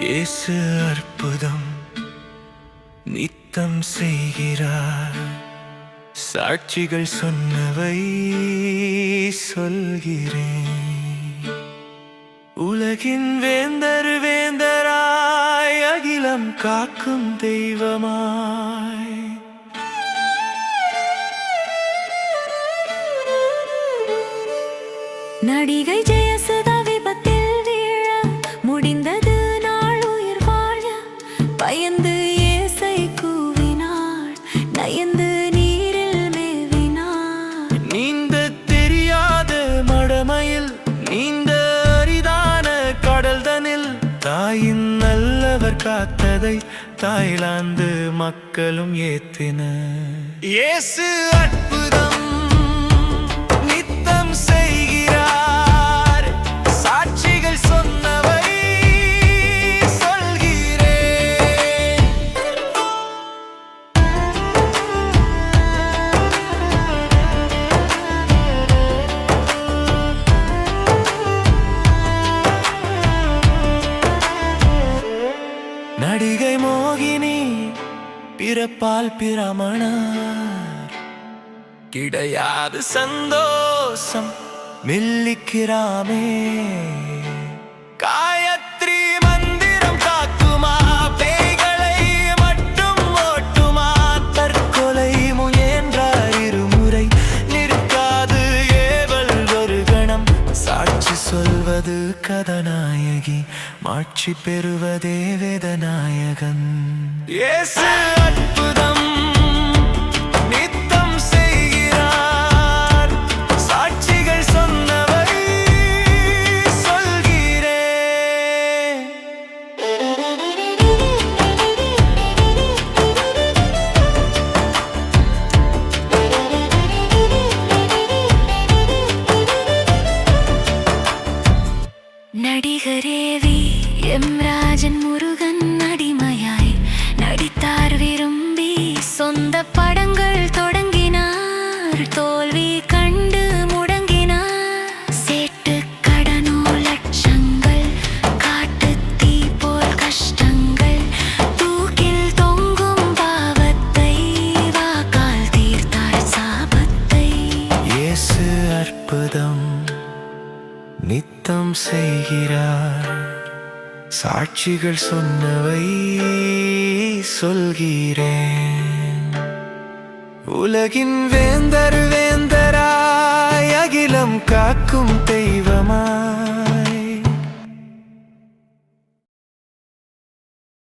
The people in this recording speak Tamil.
இயேசு அற்புதம் நித்தம் செய்கிறார். சாட்சிகள் சொன்னவை சொல்கிறேன். உலகின் வேந்தர் வேந்தராய் அகிலம் காக்கும் தெய்வமாய். நடிகை ஜெயசுதா பயந்து இயேசை கூவினாள் நயந்து நீரில் மேவினாள் நீந்த தெரியாத மடமையில் நீந்த அரிதான கடல்தனில் தாயின் நல்லவர் காத்ததை தாய்லாந்து மக்களும் ஏத்தின இயேசு அற்புதம் நடிகை மோகினி பிறப்பால் பிரமணார். கிடையாது சந்தோஷம் மில்லிக்கிறாமே சாட்சி சொல்வது கதநாயகி மாட்சி பெறுவதே வேதநாயகன். இயேசு நடிகரேவி எம். ராஜன் முருகன் அடிமையாய் நடித்தார் விரும்பி. சொந்த படங்கள் தொடங்கினார் தோல்வி கண்டு முடங்கினார். சேட்டு கடனோ லட்சங்கள் காட்டு தீ போல் கஷ்டங்கள். தூக்கில் தொங்கும் பாவத்தை வாக்கால் தீர்த்தார் சாபத்தை. இயேசு அற்புதம். நித்தம் செய்கிறார். சாட்சிகள் சொன்னவை சொல்கிறேன். உலகின் வேந்தர் வேந்தராய் அகிலம் காக்கும் தெய்வமா